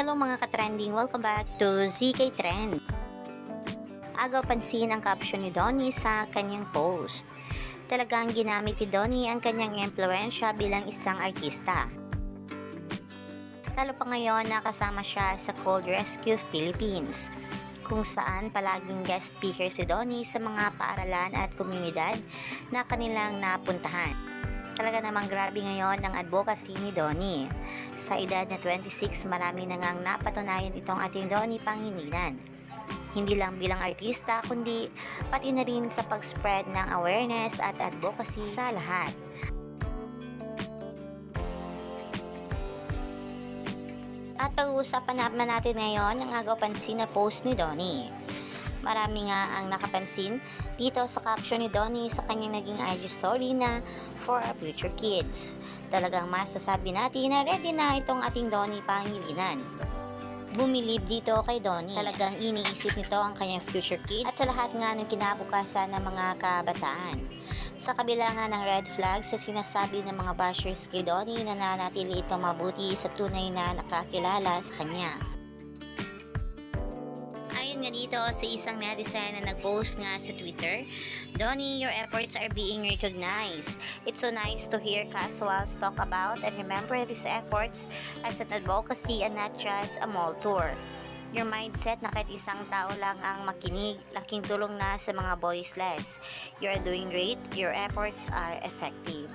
mga katrending, welcome back to ZK Trend. Agaw pansin ang caption ni Donnie sa kanyang post. Talagang ginamit ni Donnie ang kanyang impluensya bilang isang artista. Talo pa ngayon na kasama siya sa Cold Rescue Philippines kung saan palaging guest speaker si Donnie sa mga paaralan at komunidad na kanilang napuntahan. Talaga namang grabe ngayon ang advocacy ni Donnie. Sa edad na 26, marami na ngang napatunayan itong ating Donnie Pangilinan. Hindi lang bilang artista, kundi pati na rin sa pag-spread ng awareness at advocacy sa lahat. At pag-uusapan naman natin ngayon ang agaw pansin na post ni Donnie. Marami nga ang nakapansin dito sa caption ni Donnie sa kanyang naging IG story na For Our Future Kids. Talagang masasabi natin na ready na itong ating Donnie Pangilinan. Bumilib dito kay Donnie. Talagang iniisip nito ang kanyang future kids at sa lahat nga ng kinabukasan ng mga kabataan. Sa kabila nga ng red flags sa sinasabi ng mga bashers kay Donnie na nanatili ito mabuti sa tunay na nakakilala sa kanya. Ayon nga dito sa isang netizen na nag-post nga sa Twitter, Donnie, your efforts are being recognized. It's so nice to hear casuals talk about and remember these efforts as an advocacy and not just a mall tour. Your mindset na kahit isang tao lang ang makinig, laking tulong na sa mga voiceless. You are doing great, your efforts are effective.